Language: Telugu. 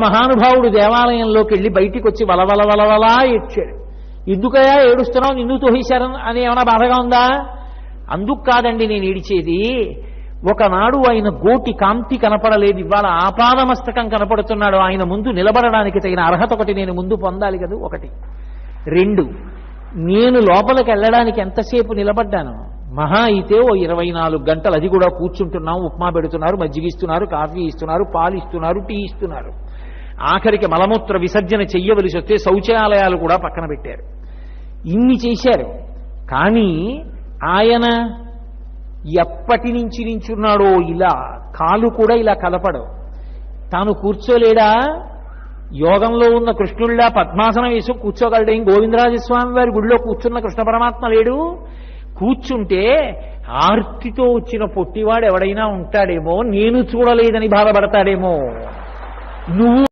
మహానుభావుడు దేవాలయంలోకి వెళ్ళి బయటికి వచ్చి వలవల వలవలా ఏడ్చాడు. ఎందుకయా ఏడుస్తున్నావు? నిన్ను తోహిశారని అని ఏమైనా బాధగా ఉందా? అందుకు కాదండి నేను ఏడిచేది. ఒకనాడు ఆయన గోటి కాంతి కనపడలేదు. ఇవాళ ఆపాదమస్తకం కనపడుతున్నాడు. ఆయన ముందు నిలబడడానికి తగిన అర్హత ఒకటి నేను ముందు పొందాలి కదా ఒకటి. రెండు నేను లోపలికి వెళ్ళడానికి ఎంతసేపు నిలబడ్డాను? మహా అయితే ఓ ఇరవై నాలుగు గంటలు అది కూడా కూర్చుంటున్నాం. ఉప్మా పెడుతున్నారు మజ్జిగ ఇస్తున్నారు కాఫీ ఇస్తున్నారు పాలు ఇస్తున్నారు టీ ఇస్తున్నారు. ఆఖరికి మలమూత్ర విసర్జన చెయ్యవలసి వస్తే శౌచాలయాలు కూడా పక్కన పెట్టారు. ఇన్ని చేశారు. కానీ ఆయన ఎప్పటి నుంచి నించున్నాడో ఇలా కాలు కూడా ఇలా కదపడు. తాను కూర్చోలేడా? యోగంలో ఉన్న కృష్ణుళ్ళ పద్మాసనం వేసి కూర్చోగలడేం గోవిందరాజస్వామి వారి గుడిలో కూర్చున్న కృష్ణ పరమాత్మ లేడు? కూర్చుంటే ఆర్తితో వచ్చిన పొట్టివాడు ఎవడైనా ఉంటాడేమో? నేను చూడలేదని బాధపడతాడేమో? నువ్వు